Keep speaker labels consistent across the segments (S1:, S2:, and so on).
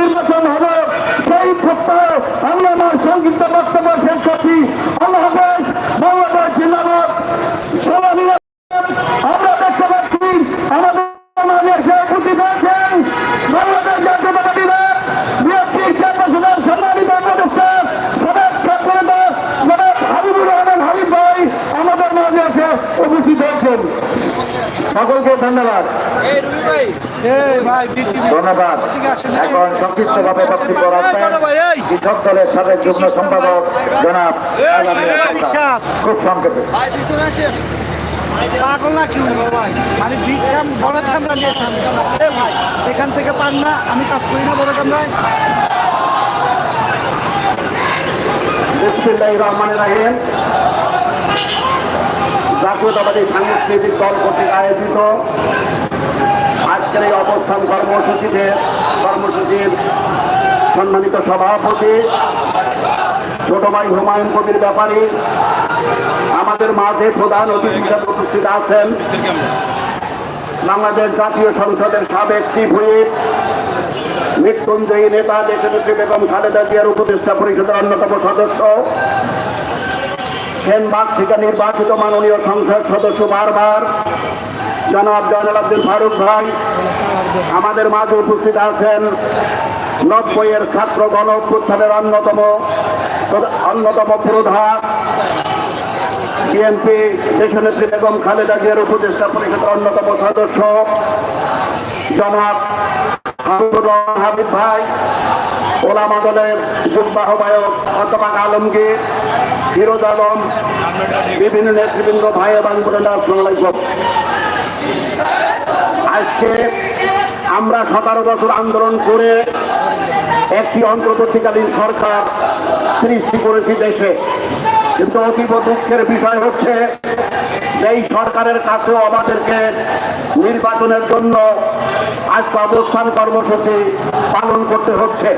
S1: নির্বাচন হবে। সেই প্রত্যয় আমরা আমার সংক্ষিপ্ত বক্তব্য শেষ করছি আল্লাহ হাফেজ বাংলাদেশ জিন্দাবাদ সবাই আমরা দেখতে পাচ্ছি আমাদের সমাজে এসে উপস্থিত হয়েছেন বাংলাদেশ জাতীয়তাবাদী দল বিএনপির চেয়ারপারসনের সম্মানিত উপদেষ্টা সাবেক ছাত্রনেতা জনাব হাবিবুর রহমান হাবিব ভাই আমাদের মাঝে এসে উপস্থিত হয়েছেন সকলকে ধন্যবাদ। ধন্যবাদ। এখন সংক্ষিপ্তভাবে বক্তব্য রাখবেন। কৃষক দলের সাবেক যুগ্ম সম্পাদক জনাব খুব সংক্ষেপে।
S2: পাগল না কি ভাই? আমি বিগ ক্যাম বড় ক্যামেরা নিয়েছিলাম এ ভাই এখান থেকে পান না আমি কাজ করি না বড় ক্যামেরায়
S1: বিসমিল্লাহ রহমান রাহিম। জাতীয়তাবাদী সাংস্কৃতিক দল কর্তৃক আয়োজিত আজকের এই অবস্থান কর্মসূচিতে কর্মসূচির সম্মানিত সভাপতি, ছোট ভাই হুমায়ুন কবির ব্যাপারী, আমাদের মাঝে প্রধান অতিথি হিসেবে উপস্থিত আছেন। বাংলাদেশ জাতীয় সংসদের সাবেক চিফ হুইপ, মৃত্যুঞ্জয়ী নেতা, দেশনেত্রী বেগম খালেদা জিয়ার উপদেষ্টা পরিষদের অন্যতম সদস্য সেনবাগ থেকে নির্বাচিত মাননীয় সংসদ সদস্য বারবার। জনাব জয়নাল আব্দুল ফারুক ভাই, আমাদের মাঝে উপস্থিত আছেন নব্বইয়ের ছাত্র গণ অভ্যুত্থানের অন্যতম অন্যতম প্রধান বিএনপি দেশনেত্রী বেগম খালেদা জিয়ার উপদেষ্টা পরিষদের অন্যতম সদস্য জনাব হাবিব ভাই। ওলামা দলের যুগ্ম আহ্বায়ক অতবাক আলমগীর ফিরোজ আলম, বিভিন্ন নেতৃবৃন্দ, ভাই এবং আজকে আমরা সতেরো বছর আন্দোলন করে একটি অন্তর্বর্তীকালীন সরকার সৃষ্টি করেছি দেশে। কিন্তু অতীব দুঃখের বিষয় হচ্ছে এই সরকারের কাছেও আমাদেরকে নির্বাচনের জন্য আজকে অবস্থান কর্মসূচি পালন করতে হচ্ছে।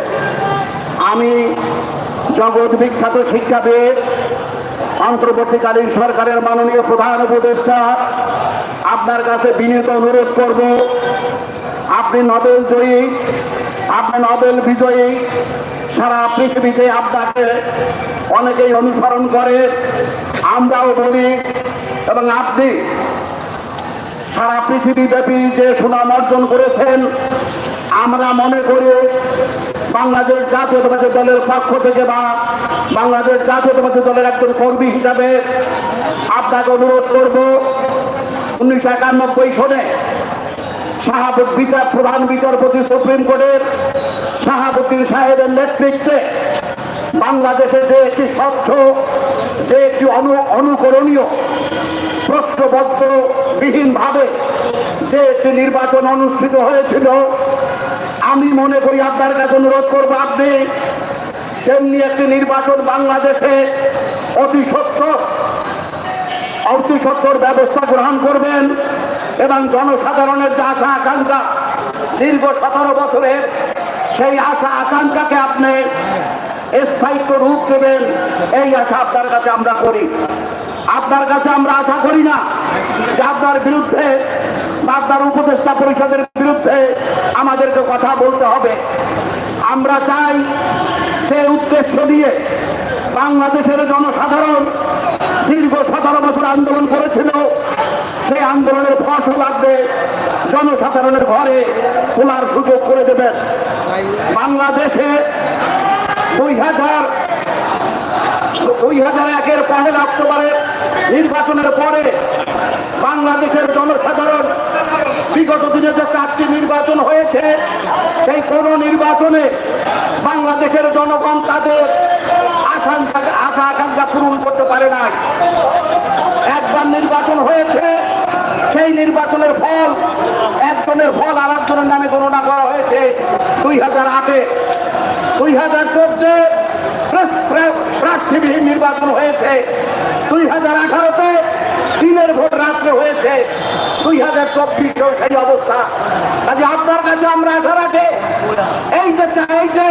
S1: আমি জগৎ বিখ্যাত শিক্ষাবিদ, অন্তর্বর্তীকালীন সরকারের মাননীয় প্রধান উপদেষ্টা, আপনার কাছে বিনীত অনুরোধ করব, আপনি নোবেল জয়ী, আপনি নোবেল বিজয়ী, সারা পৃথিবীতে আপনাকে অনেকেই অনুসরণ করে, আমরাও বলি এবং আপনি সারা পৃথিবীব্যাপী যে সুনাম অর্জন করেছেন, আমরা মনে করি বাংলাদেশ জাতীয়তাবাদী দলের পক্ষ থেকে বা বাংলাদেশ জাতীয়তাবাদী দলের একজন কর্মী হিসাবে আপনাকে অনুরোধ করব, উনিশশো একানব্বই সনে শাহাবুদ বিচার প্রধান বিচারপতি সুপ্রিম কোর্টের শাহাবুদ্দিন সাহেবের নেতৃত্বে বাংলাদেশে যে একটি স্বচ্ছ, যে একটি অনু, অনুকরণীয় প্রশ্নবদ্ধ বিহীনভাবে যে একটি নির্বাচন অনুষ্ঠিত হয়েছিল, আমি মনে করি আপনার কাছে অনুরোধ করব আপনি তেমনি একটি নির্বাচন বাংলাদেশে অতি সত্য অতি সত্তর ব্যবস্থা গ্রহণ করবেন এবং জনসাধারণের যে আশা আকাঙ্ক্ষা, দীর্ঘ সতেরো বছরের সেই আশা আকাঙ্ক্ষাকে আপনি স্থায়িত্ব রূপ দেবেন এই আশা আপনার কাছে আমরা করি। আপনার কাছে আমরা আশা করি না যে আপনার বিরুদ্ধে আপনার উপদেষ্টা পরিষদের বিরুদ্ধে আমাদেরকে কথা বলতে হবে। আমরা চাই সে উদ্দেশ্য নিয়ে বাংলাদেশের জনসাধারণ দীর্ঘ সতেরো বছর আন্দোলন করেছিল। সেই আন্দোলনের ফসল লাগবে। জনসাধারণের ঘরে তোলার সুযোগ করে দেবেন। বাংলাদেশে দুই হাজার দুই হাজার একের পহেলা অক্টোবরের নির্বাচনের পরে বাংলাদেশের জনসাধারণ বিগত দিনে যে চারটি নির্বাচন হয়েছে, সেই কোন নির্বাচনে বাংলাদেশের জনগণ তাদের আশা আকাঙ্ক্ষা পূরণ করতে পারে নাই। একবার নির্বাচন হয়েছে, সেই নির্বাচনের ফল, একজনের ফল আর একজনের নামে গণনা করা হয়েছে দুই হাজার আটে। দুই হাজার চোদ্দে প্রার্থীবিহীন নির্বাচন হয়েছে। দুই হাজার আঠারোতে দিনের ভোট রাত্রে হয়েছে। দুই হাজার চব্বিশেও সেই অবস্থা। কাজে আপনার কাছে আমরা আশা এই যে চাই যে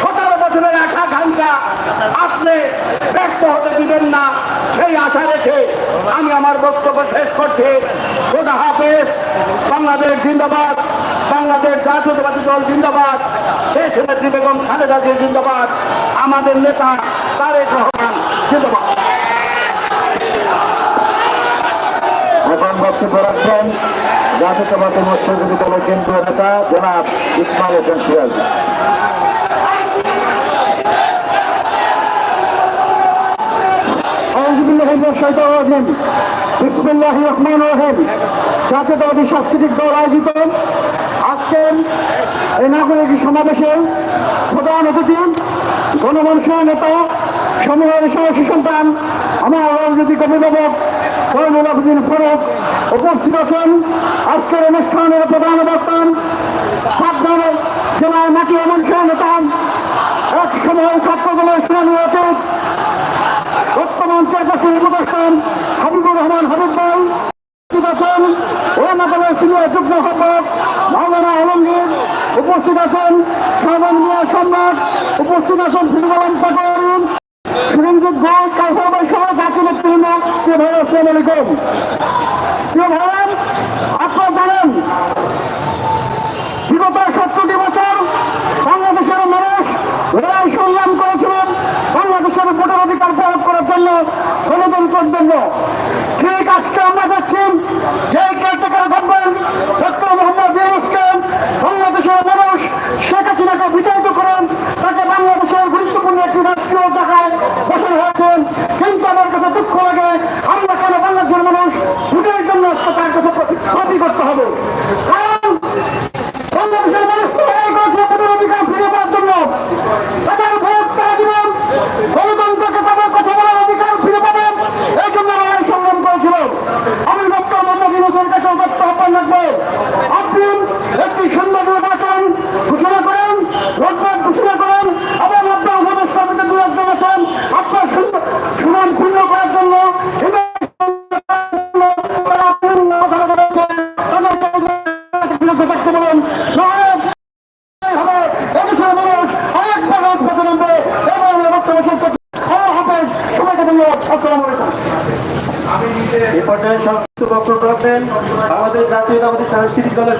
S1: সতেরো বছরের আশা আকাঙ্ক্ষা আপনি ব্যক্ত হতে দিবেন না, সেই আশা রেখে আমি আমার বক্তব্য শেষ করছি। খোদা হাফেজ, বাংলাদেশ জিন্দাবাদ, বাংলাদেশ জাতীয়তাবাদী দল জিন্দাবাদ দেশ নেত্রী বেগম খালেদা জিয়া জিন্দাবাদ, আমাদের নেতা তারেক রহমান জিন্দাবাদ।
S3: জাতীয়তাবাদী মৎস্যজীবী দলের কেন্দ্রীয় নেতা জনাব ইসমাইল হোসেন সিরাজ। বিসমুল্লাহ রহমান রহিম। জাতীয়তাবাদী সাংস্কৃতিক দল আয়োজিত আজকের এই নাগরিক সমাবেশে প্রধান অতিথি, গণমানুষের নেতা, সমূহের সাহসী সন্তান, আমার রাজনৈতিক অভিভাবক সৈনুল আবদিন ফারুক উপস্থিত আছেন। আজকের অনুষ্ঠানের প্রধান বক্তান জেলার মাটি মানুষের নেতা এক সময় ছাত্রদলের শুনানি অতীত বর্তমান চেয়ারপারসন উপদেষ্টান হাবিবুর রহমান হাবিব ভাই আছেন। ওলামাকালের সিনিয়র যুগ্ম সম্পাদক মাওলানা আলমগীর উপস্থিত আছেন। সাধারণ সম্রাট উপস্থিত আছেন ফিরুল আলম পাটোয়ারি। সুরঞ্জিত ঘোষ কাউসার সহ জাতীয় নেতৃবৃন্দ, প্রিয় ভাই, আসসালাম আলাইকুম। প্রিয় ভাই আপনারা জানেন বিগত সত্তরটি বছর বাংলাদেশের মানুষ লড়াই সংগ্রাম করেছিলেন বাংলাদেশের ভোটার অধিকার প্রয়োগ করার জন্য গণতন্ত্রের জন্য ঠিক আজকে আমরা যাচ্ছি যে কেয়ারটেকার গভর্নমেন্ট ডক্টর মোহাম্মদ ইউনুসকে বাংলাদেশের মানুষ, শেখ হাসিনাকে বিচারিত করেন, তাকে বাংলাদেশের গুরুত্বপূর্ণ একটি রাষ্ট্রীয় জায়গায় বসে হয়েছেন। কিন্তু আমার কাছে দুঃখ লাগে, আমরা কেন বাংলাদেশের মানুষ ভোটের জন্য তার কাছে ক্ষতি করতে হবে কারণ বাংলাদেশের মানুষ লড়াই করেছে ভোটের অধিকার ফিরে পাওয়ার জন্য তাদের ভোট তারা দিবেন গণতন্ত্রকে তাদের কথা বলার অধিকার ফিরে পাবেন এই জন্য লড়াই সংগ্রাম করেছিল আমি ডক্টর মোহাম্মদ ইউনুসের কাছে তথ্য আহ্বান রাখব আপনি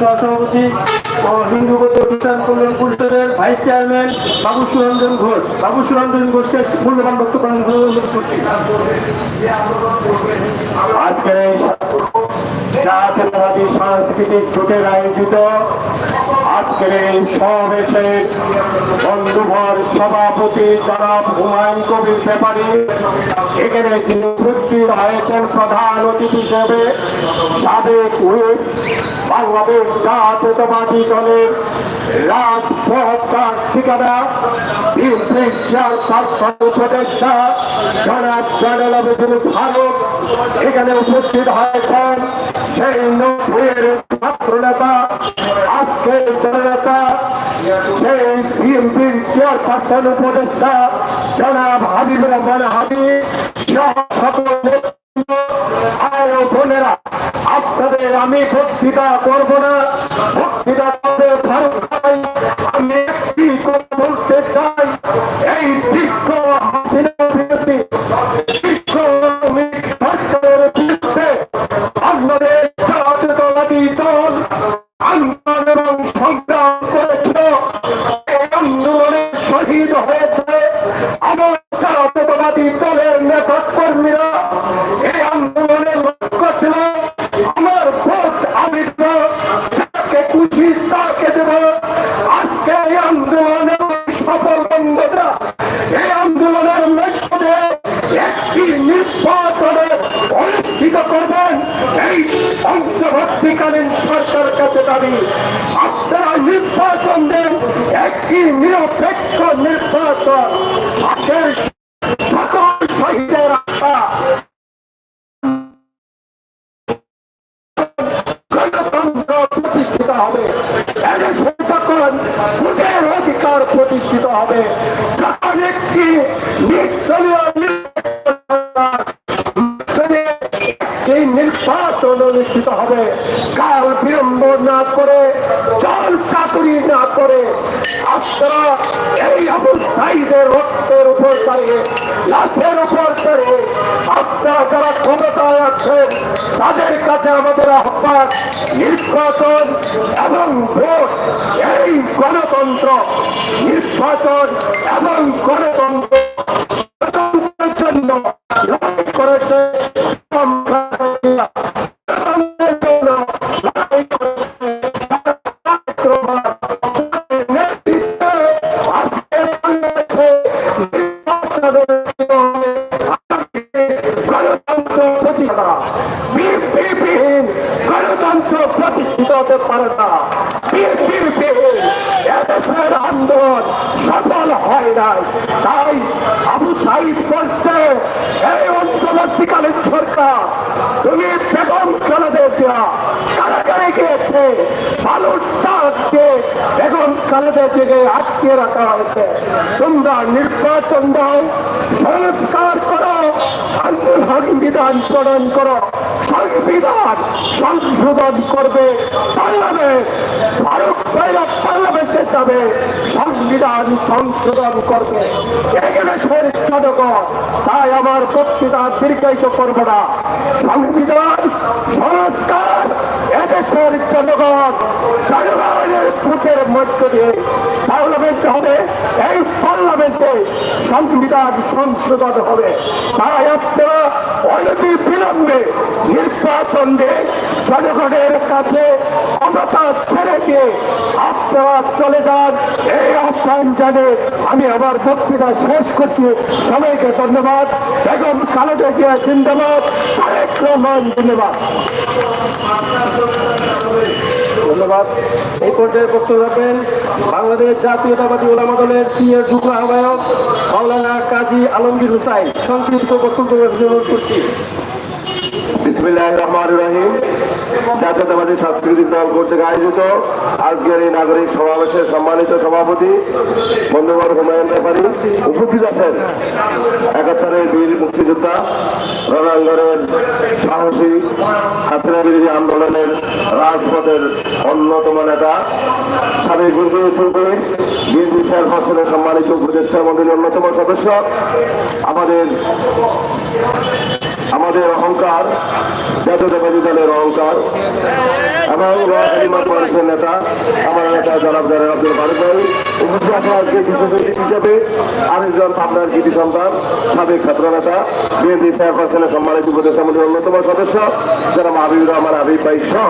S4: সহসভাপতি ও হিন্দু বৌদ্ধ খ্রিস্টান কল্যাণ পরিষদের ভাইস চেয়ারম্যান বাবু সুরঞ্জন ঘোষ। বাবু সুরঞ্জন ঘোষকে মূল্যবান অনুরোধ করছি।
S3: আজকের এই জাতীয়তাবাদী সাংস্কৃতিক জোটের আয়োজিত আজকের এই সমাবেশে বন্ধুভর সভাপতি জনাব হুমায়ুন কবির ব্যাপারী, এখানে তিনি উপস্থিত হয়েছেন প্রধান অতিথি হিসেবে। সাবেক বাংলাদেশ জাতীয়তাবাদী দলের ঠিকানা এখানে উপস্থিত হয়েছেন সেই নব্বইয়ের ছাত্র নেতা আজকের জননেতা সেই বিএনপির চেয়ারপারসন উপদেষ্টা, জনাব হাবিব রহমান হাবিব সকল আপনাদের আমি বক্তৃতা করব না। বক্তৃতা করবে প্রতিষ্ঠিত হবে। অনুষ্ঠিত হবে। কাল বিলম্ব না করে, জল চাতুরি না করে, আপনারা এই অবস্থায়ীদের রক্তের উপর দাঁড়িয়ে, লাশের উপর দাঁড়িয়ে আপনারা যারা ক্ষমতায় আছেন তাদের কাছে আমাদের আহ্বান, নির্বাচন এবং ভোট এই
S5: গণতন্ত্র। নির্বাচন এবং গণতন্ত্র জন্য করেছে দিকে আটকে রাখা হয়েছে। তোমরা নির্বাচন দাও, সংস্কার করো সংবিধান প্রণয়ন করো, সংবিধান সংশোধন করবে পার্লামেন্ট পার্লামেন্টে যাবে সংবিধান সংশোধন করবে। তাই আমার বক্তৃতা দীর্ঘায়িত করব না। সংবিধান সংস্কার এদেশের জনগণ, জনগণের ভোটের মধ্য দিয়ে পার্লামেন্ট হবে। এই পার্লামেন্টে সংবিধান সংশোধন হবে। তাই আপনারা অনতি বিলম্বে নির্বাচন দিয়ে জনগণের কাছে ক্ষমতা ছেড়ে দিয়ে আপনারা চলে যান। এই আহ্বান জানে আমি আমার বক্তৃতা শেষ করছি। সবাইকে ধন্যবাদ। বেগম খালেদা জিয়া জিন্দাবাদ। তারেক রহমান ধন্যবাদ
S4: ধন্যবাদ। এই পর্যায়ে বক্তব্য রাখবেন বাংলাদেশ জাতীয়তাবাদী ওলামা দলের সিনিয়র যুগ্ম আহ্বায়ক মাওলানা কাজী আলমগীর হুসাইন। সংক্ষিপ্ত বক্তব্য করছি।
S5: বিসমিল্লাহ রহমান রহিম। জাতীয়তাবাদী সাংস্কৃতিক দল কর্তৃক আয়োজিত আজকের এই নাগরিক সমাবেশের সম্মানিত সভাপতি বন্ধুবর হুমায়ুন ব্যাপারী উপস্থিত আছেন একাত্তরের বীর মুক্তিযোদ্ধা, রণাঙ্গনের সাহসী, হাসিনা বিরোধী আন্দোলনের রাজপথের অন্যতম নেতা, সাবেক চেয়ারপারসনের সম্মানিত উপদেষ্টা মন্ডলীর অন্যতম সদস্য, আমাদের আমাদের অহংকার জাতীয়তাবাদী দলের অহংকার এবং নেতা আমার নেতা জনাব জারের আব্দুল বারুক হিসেবে আরেকজন পাবনার কৃতি সন্তান সাবেক ছাত্র নেতা বিএনপি চেয়ারপারসনের সম্মানিত উপদেষ্টা অন্যতম সদস্য যারা হাবিবুর রহমান হাবিব ভাই সহ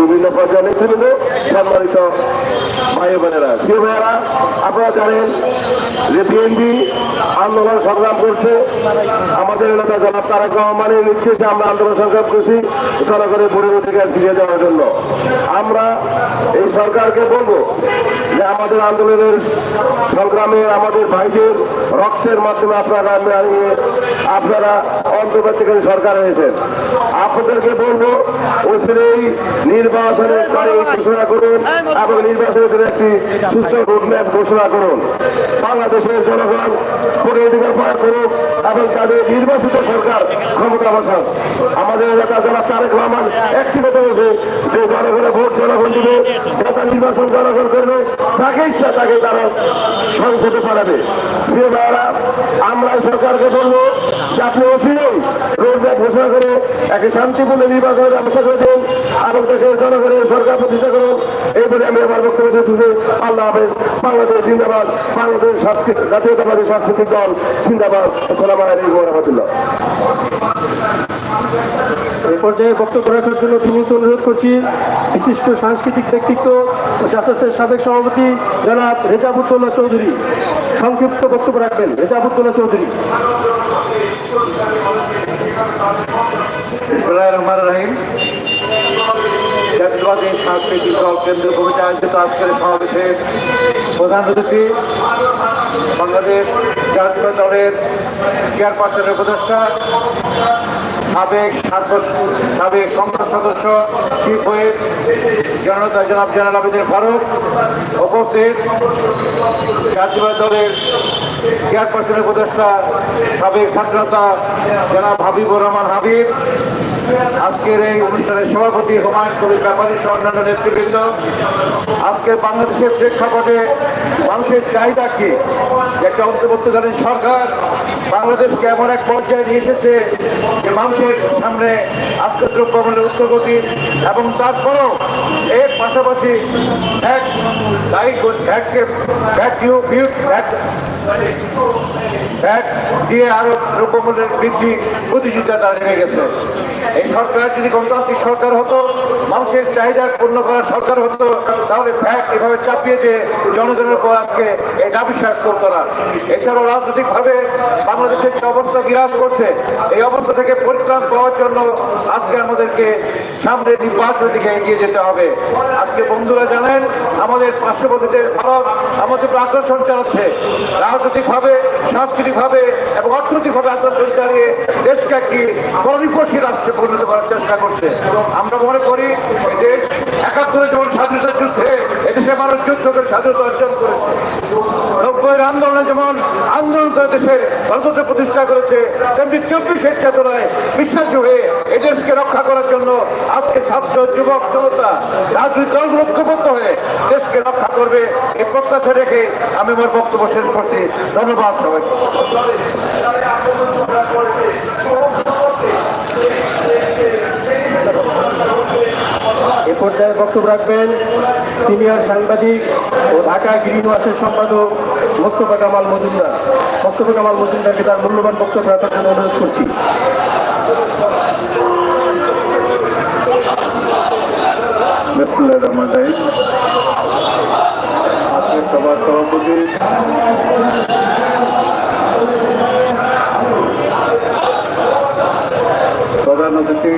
S5: বিভিন্ন পর্যায়ে নেতৃবৃন্দ যে বিএনপি আন্দোলন সংগ্রাম করছে আমাদের এলাকা জনাব তারেক রহমানের নির্দেশে আমরা আন্দোলন সংগ্রাম করছি জনগণের পরিবর্তনকে ফিরিয়ে দেওয়ার জন্য আমরা এই সরকারকে বলব যে আমাদের আন্দোলনের সংগ্রামে আমাদের ভাইদের রক্তের মাধ্যমে আপনারা আপনারা অন্তর্বর্তীকালীন সরকার হয়েছেন। আপনাদেরকে বলব, অচিরেই নির্বাচনের তারিখ ঘোষণা করুন এবং নির্বাচনের জন্য একটি সুস্থ রোডম্যাপ ঘোষণা করুন। বাংলাদেশের জনগণ ভোটের অধিকার প্রয়োগ করুক এবং তাদের নির্বাচিত সরকার ক্ষমতা বসান আমাদের এলাকা যারা তারেক রহমান একটি কথা বলছে যে জনগণের ভোট জনগণ দিবে, নেতা নির্বাচন জনগণ করবে, যাকে ইচ্ছা তাকে তারা সংসদে পাঠাবে। প্রিয় ভাইয়েরা, আমরা সরকারকে বলব যে আপনি অফিরেই রোডম্যাপ ঘোষণা করে একটি শান্তিপূর্ণ নির্বাচনের ব্যবস্থা করে দিন এবং দেশের জনগণের সরকার প্রতিষ্ঠা করুন। এই বলে আমি আমার বক্তব্য শেষ। আল্লাহ হাফেজ। বাংলাদেশ জিন্দাবাদ। বাংলাদেশ জাতীয়তাবাদী সাংস্কৃতিক দল জিন্দাবাদ। আসসালামু আলাইকুম রাহমাতুল্লাহ।
S4: এই পর্যায়ে বক্তব্য রাখার জন্য বিনীত অনুরোধ করছি বিশিষ্ট সাংস্কৃতিক ব্যক্তিত্ব জাসাসের সাবেক সভাপতি জনাব রেজাবুদ্দোল্লা চৌধুরী। সংক্ষিপ্ত বক্তব্য রাখবেন রেজাবুদ্দোল্লা চৌধুরী।
S5: সাংস্কৃতিক দল কেন্দ্র কমিটি আয়োজিত আজকের সমাবেশের প্রধান অতিথি বাংলাদেশ জাতীয় দলের চেয়ারপারসনের উপদেষ্টা, সাবেক সাবেক সংসদ সদস্য, চিফ হুইপ জনতা জনাব জেনারেল আবেদিন ফারুক উপস্থিত। জাতীয় দলের চেয়ারপারসনের উপদেষ্টা, সাবেক স্বাধীনতা জনাব হাবিবুর রহমান হাবিব
S6: আজকের এই অনুষ্ঠানের সভাপতি হুমায়ুন কবির ব্যাপারী সহ অন্যান্য নেতৃবৃন্দ। আজকে বাংলাদেশের প্রেক্ষাপটে মানুষের চাহিদা কি? একটা অন্তর্বর্তীকালীন সরকার বাংলাদেশকে এমন এক পর্যায়ে নিয়ে এসেছে যে মানুষের সামনে আজকে দ্রব্যমূল্যের উচ্চগতি এবং তারপরও এর পাশাপাশি এক দিয়ে আরও দ্রব্যমূল্যের বৃদ্ধি প্রতিযোগিতা দাঁড়িয়ে গেছে। এই সরকার যদি গণতান্ত্রিক সরকার হতো, মানুষের চাহিদা পূর্ণ করার সরকার হতো, তাহলে ভ্যাট এভাবে চাপিয়ে দিয়ে জনগণের উপর আজকে এই শেষ করতো না। এছাড়াও রাজনৈতিকভাবে বাংলাদেশের যে অবস্থা বিরাজ করছে, এই অবস্থা থেকে পরিত্রাণ পাওয়ার জন্য আজকে আমাদেরকে সামনে নির্বাচনের দিকে এগিয়ে যেতে হবে। আজকে বন্ধুরা জানেন, আমাদের পার্শ্ববর্তীদের ভারত আমাদের আগ্রাসন চালাচ্ছে। রাজনৈতিকভাবে, সাংস্কৃতিকভাবে এবং অর্থনৈতিকভাবে আগ্রাসন চালিয়ে দেশকে একটি পরিপোষী রাষ্ট্রে পরিণত করার চেষ্টা করছে। আমরা মনে করি দেশ একাত্তরে যেমন স্বাধীনতা যুদ্ধে এদেশে মানুষ যুদ্ধ করে স্বাধীনতা অর্জন করেছে নব্বইয়ের আন্দোলনে যেমন আন্দোলন করে দেশে গণতন্ত্র প্রতিষ্ঠা করেছে, তেমনি চব্বিশের চেতনায় বিশ্বাসী হয়ে এই দেশকে রক্ষা করার জন্য আজকে ছাত্র যুবক জনতা রাজনৈতিক দলগুলো ঐক্যবদ্ধ হয়ে দেশকে রক্ষা করবে এই প্রত্যাশা রেখে আমি আমার বক্তব্য শেষ করছি। ধন্যবাদ সবাইকে।
S4: এ পর্যায়ে বক্তব্য রাখবেন সিনিয়র সাংবাদিক ও ঢাকা গ্রিন ওয়াশের সম্পাদক মোস্তফা কামাল মজুমদার। মোস্তফা কামাল মজুমদারকে তার মূল্যবান বক্তব্য রাখার জন্য অনুরোধ করছি।
S6: আজকের সভার সভাপতি প্রধান অতিথি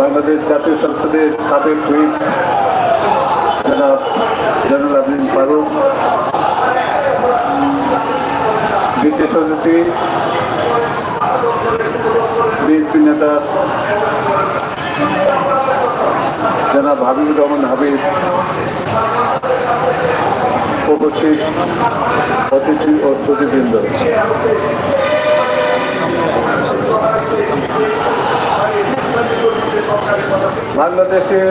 S6: বাংলাদেশ জাতীয় সংসদের সাবেক হুইপ, জনাব জনুল আবিন ফারুক, বিশেষ অতিথি, বিএনপি নেতা জনাব হাবিবুর রহমান হাবিব, উপস্থিত অতিথি ও শ্রুতিবৃন্দ বাংলাদেশের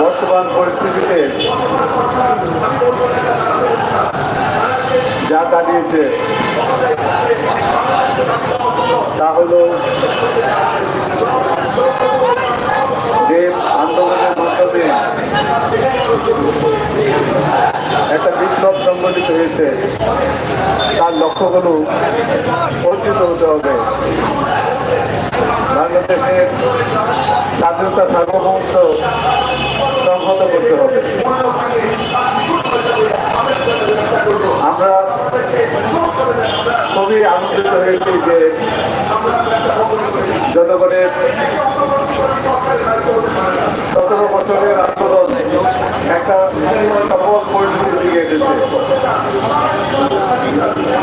S6: বর্তমান পরিস্থিতিতে যা দাঁড়িয়েছে তা হল যে আন্দোলনের মাধ্যমে একটা বিপ্লব সংগঠিত হয়েছে। তার লক্ষ্যগুলো অর্জিত হতে হবে। বাংলাদেশের স্বাধীনতা সার্বভৌমত্ব সংহত করতে হবে। আমরা খুবই আনন্দিত হয়েছি যে জনগণের সতেরো বছরের আন্দোলন একটা সফল পরিস্থিতির দিকে এসেছে।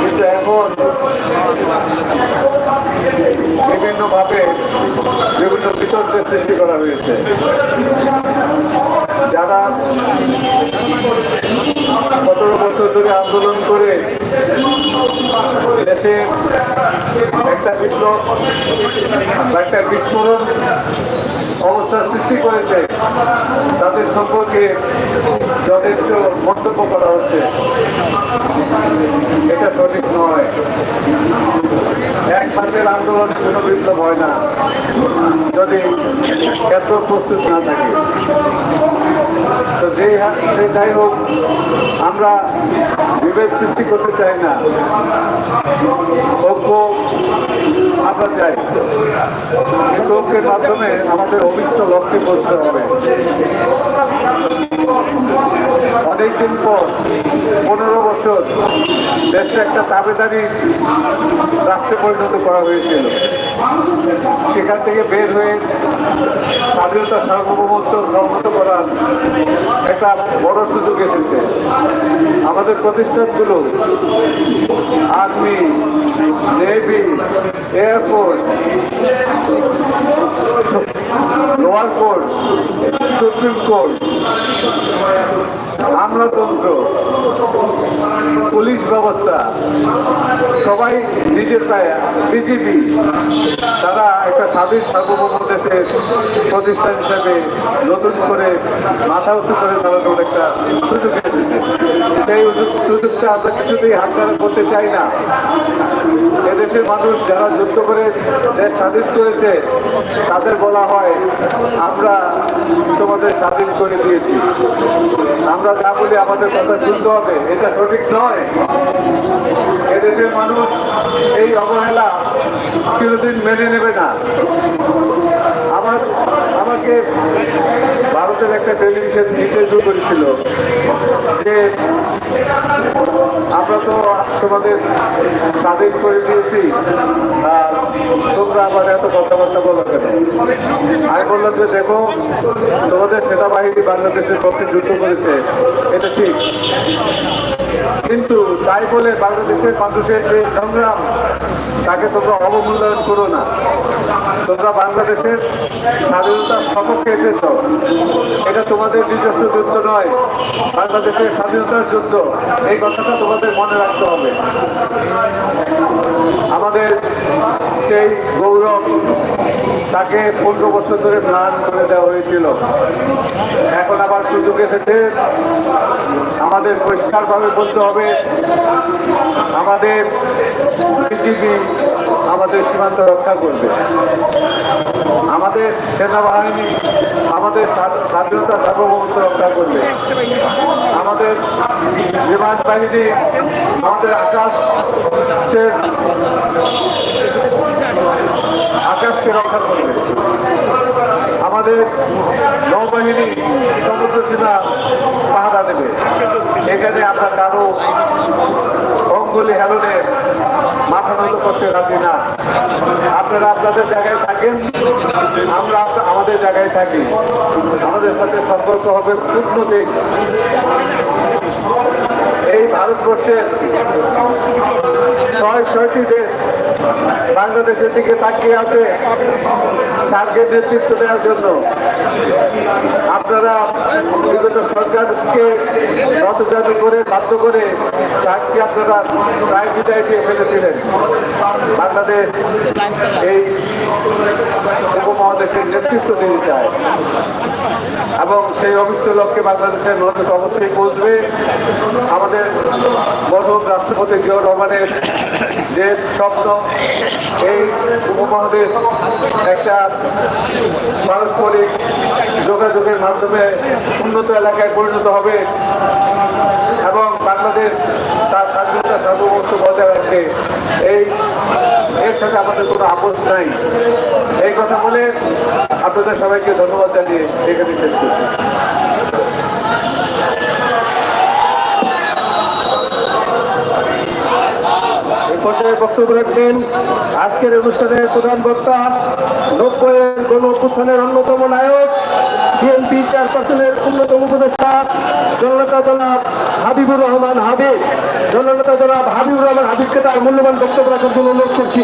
S6: কিন্তু এখন বিভিন্নভাবে বিভিন্ন বিতর্কের সৃষ্টি করা হয়েছে। যারা সতেরো বছর ধরে আন্দোলন করে দেশে একটা বিপ্লব একটা বিস্ফোরণ অবস্থা সৃষ্টি করেছে। তাদের সম্পর্কে যথেষ্ট মন্তব্য করা হচ্ছে। এটা সঠিক নয়। এক মাসের আন্দোলন কোনো বিপ্লব হয় না। যদি এত প্রস্তুত না থাকে। তো যে সেই যাই হোক, আমরা বিভেদ সৃষ্টি করতে চাই না। ঐক্য আমরা চাই। কিন্তু ঐক্যের মাধ্যমে আমাদের অভিষ্ট লক্ষ্যে পৌঁছতে হবে। অনেকদিন পর, পনেরো বছর, দেশে একটা দাবেদারি রাষ্ট্রে পরিণত করা হয়েছিল। সেখান থেকে বের হয়ে স্বাধীনতা সার্বভৌমত্ব সংহত করার একটা বড় সুযোগ এসেছে। আমাদের প্রতিষ্ঠানগুলো, army, navy air force lower court supreme court, আমলাতন্ত্র, police ব্যবস্থা, সবাই নিজের পায়ে বিজেপি তারা একটা স্বাধীন সার্বভৌম দেশের প্রতিষ্ঠান হিসাবে নতুন করে মাথা উঁচু করে দাঁড়ানোর একটা সুযোগ সেই সুযোগটা আমরা কিছুতেই হাতছাড়া করতে চাই না। এদেশের মানুষ যারা যুদ্ধ করে দেশ স্বাধীন করেছে, তাদের বলা হয়, আমরা তোমাদের স্বাধীন করে দিয়েছি। আমরা যা বলি আমাদের কথা শুনতে হবে, এটা সঠিক নয়। এদেশের মানুষ এই অবহেলা চিরদিন মেনে নেবে না। আমার আমাকে ভারতের একটা টেলিভিশন ইন্টারভিউ করেছিল যে আমরা তো তোমাদের স্বাধীন করে দিয়েছি, আর তোমরা আবার এত কথাবার্তা বলো কেন? আমি বললাম যে দেখো, তোমাদের সেনাবাহিনী বাংলাদেশের পক্ষে যুদ্ধ করেছে, এটা ঠিক। কিন্তু তাই বলে বাংলাদেশের মানুষের যে সংগ্রাম, তাকে তোমরা অবমূল্যায়ন করো না। তোমরা বাংলাদেশের স্বাধীনতার সপক্ষে এসেছ। এটা তোমাদের নিজস্ব যুদ্ধ নয়, বাংলাদেশের স্বাধীনতার যুদ্ধ। এই কথাটা তোমাদের মনে রাখতে হবে। আমাদের সেই গৌরব তাকে পনেরো বছর ধরে ম্লান করে দেওয়া হয়েছিল। এখন আবার সুযোগ এসেছে। আমাদের পরিষ্কারভাবে বলতে হবে, আমাদের বিজিবি আমাদের সীমান্ত রক্ষা করবে। আমাদের সেনাবাহিনী আমাদের স্বাধীনতা সার্বভৌমত্ব রক্ষা করবে। আমাদের বিমান বাহিনী, আমাদের আকাশের আকাশকে রক্ষা করবে আমাদের নৌবাহিনী সমুদ্র সীমা পাহারা দেবে। এখানে আমরা কারও অঙ্গুলি হেলনে মাথা নত করতে রাজি না। আপনারা আপনাদের জায়গায় থাকেন, আমরা আমাদের জায়গায় থাকি। আমাদের সাথে সম্পর্ক হবে কূটনৈতিক। এই ভারতবর্ষের ছয় ছয়টি দেশ বাংলাদেশের দিকে তাকিয়ে আছে সার্কের নেতৃত্ব দেওয়ার জন্য। আপনারা বিগত সরকারকে নতজাতি করে, বাধ্য করে সার্ককে আপনারা প্রায় বিদায় দিয়ে ফেলেছিলেন। বাংলাদেশ এই উপমহাদেশের নেতৃত্ব দিতে চায় এবং সেই অভিষ্ট লক্ষ্যে বাংলাদেশের নজর অবশ্যই পৌঁছবে। আমাদের মরহুম রাষ্ট্রপতি জিয়াউর রহমানের যে স্বপ্ন এই উপমহাদেশ একটা পারস্পরিক যোগাযোগের মাধ্যমে উন্নত এলাকায় পরিণত হবে এবং বাংলাদেশ তার স্বাধীনতা সার্বভৌমত্ব বজায় রাখবে। এই, এর সাথে আমাদের কোনো আপোষ নাই। এই কথা বলে আপনাদের সবাইকে ধন্যবাদ জানিয়ে এখানে শেষ করছি।
S4: পর্যায়ে বক্তব্য রাখবেন। আজকের অনুষ্ঠানের প্রধান বক্তা নব্বইয়ের গণ অভ্যুত্থানের অন্যতম নায়ক, বিএনপি চেয়ারপারসনের অন্যতম উপদেষ্টা জননেতা জনাব হাবিবুর রহমান হাবিব। জননেতা জনাব হাবিবুর রহমান হাবিবকে তার মূল্যবান বক্তব্য রাখার জন্য অনুরোধ করছি।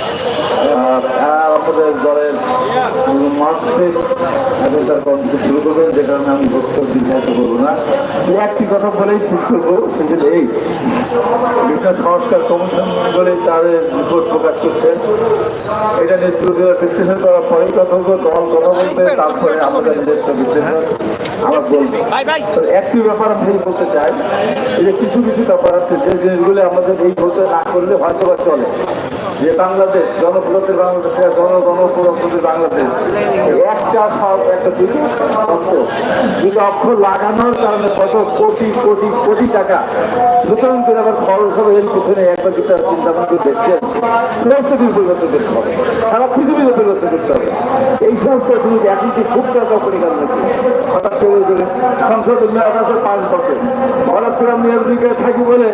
S6: আমাদের দলের মানসিক তার কর্মসূচি শুরু করবেন, যে আমি বক্তব্য দীর্ঘায়িত করব না। একটি কথা বলেই শেষ করব, সেটা এই। সংস্কার কমিশন বলে তাদের রিপোর্ট প্রকাশ করছেন এটা নেতৃত্ব বিশ্লেষণ করার পরেই কথা বলব দল বলবে তারপরে আমাদের নিজস্ব বিশ্লেষণ। আমরা বলব। একটি ব্যাপার আমি বলতে চাই এই যে কিছু কিছু ব্যাপার আছে যে জিনিসগুলো আমাদের এই বলতে না করলে হয়তো বা চলে। যে বাংলাদেশ জনপ্রগতির বাংলাদেশ জন গণপ্রগতির বাংলাদেশ এক চাষ একটা দুটো দুটো অক্ষর লাগানোর কারণে কত কোটি কোটি কোটি টাকা সুতরাং করে আবার খরচ হবে এর পিছনে একবার দুটো চিন্তা ভাবনা দেখছেন পরিবর্তন করতে হবে। সারা পৃথিবীতে পরিবর্তন করতে হবে।
S7: এই সমস্ত জিনিস একদিকে খুব টাকা পরিকার নাকি হঠাৎ করে সংসদের মেয়াদ আছে পাঁচ বছর হঠাৎ করে আমি একদিকে থাকি বলে,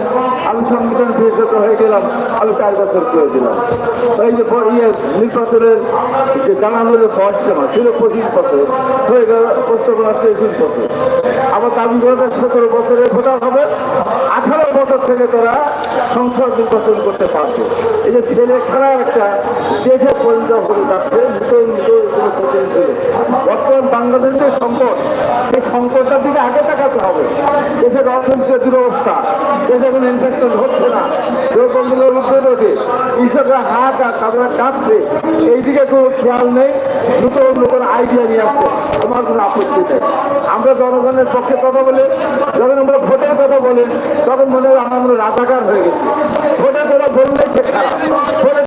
S7: আমি সংবিধান বিশেষজ্ঞ হয়ে গেলাম, আমি চার বছর করে দিলাম। এই যে ইয়ে নির্বাচনের যে জানানো যে বয়স সীমা ছিল পঁচিশ বছর, হয়ে গেল প্রস্তাবনা তেইশ বছর। আবার দাবি করে সতেরো বছরে ভোটার হবে। আঠারো বছর থেকে তারা সংসদ নির্বাচন করতে পারবে। এই যে ছেলে খেলার একটা দেশে পরিণত হয়ে যাচ্ছে, নতুন নতুন কোনো। বর্তমান বাংলাদেশের সংকট, সেই সংকটটার দিকে আগে তাকাতে হবে। দেশের অর্থনৈতিক দুরবস্থা দেশে কোনো ইনফেকশন হচ্ছে না। দ্রব্যমূল্যের উদ্যোগে কৃষকরা হাত আর তাদের কাটছে এইদিকে কোনো খেয়াল নেই, নতুন নতুন আইডিয়া নিয়ে আসছে। আমার কোনো আপত্তি নেই। আমরা জনগণের পক্ষে কথা বলে, যখন আমরা ভোটের কথা বলি, তখন মনে হয় আমরা রাজাকার হয়ে গেছি। ভোটের কথা বললেই সে খারাপ।